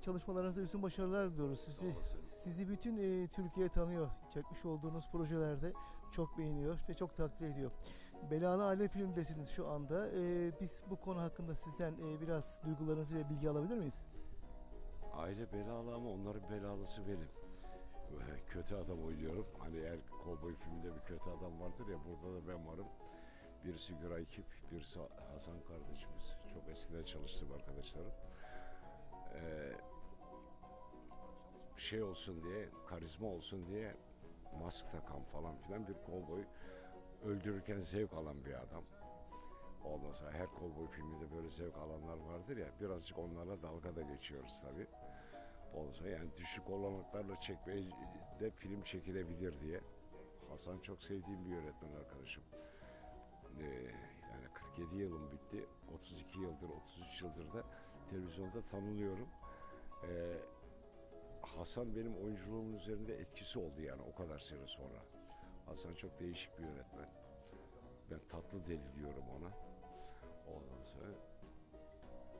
çalışmalarınızda üstün başarılar diliyoruz. Sizi, sizi bütün e, Türkiye tanıyor. Çekmiş olduğunuz projelerde çok beğeniyor ve çok takdir ediyor. Belalı Aile filmdesiniz şu anda. E, biz bu konu hakkında sizden e, biraz duygularınızı ve bilgi alabilir miyiz? Aile belalı ama onların belalısı benim. Kötü adam oynuyorum. Hani eğer kovboy filminde bir kötü adam vardır ya burada da ben varım. Birisi Güray Kip, birisi Hasan kardeşimiz. Çok eskiden çalıştığım arkadaşlarım. Ee, şey olsun diye, karizma olsun diye mask takan falan filan bir kovboy öldürürken zevk alan bir adam. Ondan sonra her kovboy filminde böyle zevk alanlar vardır ya birazcık onlarla dalgada geçiyoruz tabii. Ondan sonra yani düşük olanaklarla çekmeye de film çekilebilir diye. Hasan çok sevdiğim bir yönetmen arkadaşım. Ee, yani 47 yılım bitti. 32 yıldır, 33 yıldır da televizyonda tanınıyorum. Ee, Hasan benim oyunculuğumun üzerinde etkisi oldu yani o kadar sene sonra. Hasan çok değişik bir yönetmen. Ben tatlı deli diyorum ona. Ondan sonra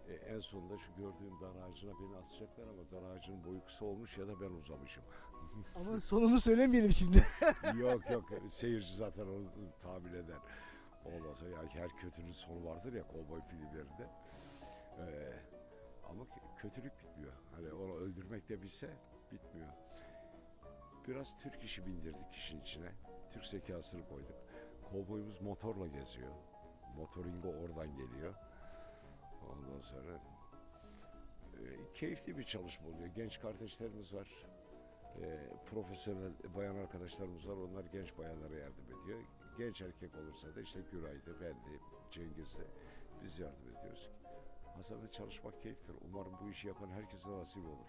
e, en sonunda şu gördüğüm dar ağacına beni asacaklar ama dar ağacının boyu kısa olmuş ya da ben uzamışım. Ama sonunu söylemeyelim şimdi. yok yok seyirci zaten onu tahmin eder. Ondan sonra yani her kötünün sonu vardır ya kovboy filmlerinde. Ee, kötülük bitmiyor. Hani onu öldürmek de bilse bitmiyor. Biraz Türk işi bindirdik işin içine. Türk zekasını koyduk. Kovboyumuz motorla geziyor. Motoringo oradan geliyor. Ondan sonra e, keyifli bir çalışma oluyor. Genç kardeşlerimiz var. E, profesyonel bayan arkadaşlarımız var. Onlar genç bayanlara yardım ediyor. Genç erkek olursa da işte Güray'dı, benli, Cengiz'de biz yardım ediyoruz. Hasan'da çalışmak keyiftir. Umarım bu işi yapan herkese nasip olur.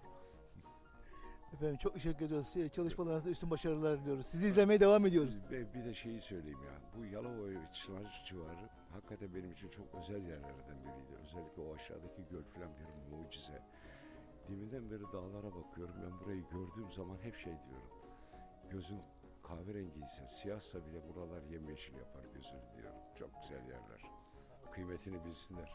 Efendim çok teşekkür ediyoruz. Çalışmalarınızda üstün başarılar diliyoruz. Sizi izlemeye devam ediyoruz. Ve bir de şeyi söyleyeyim ya. Bu Yalova Çınar civarı hakikaten benim için çok özel yerlerden biriydi. Özellikle o aşağıdaki göl falan bir mucize. Deminden beri dağlara bakıyorum. Ben burayı gördüğüm zaman hep şey diyorum. Gözün kahverengiyse, siyahsa bile buralar yemyeşil yapar gözünü diyorum. Çok güzel yerler. Kıymetini bilsinler.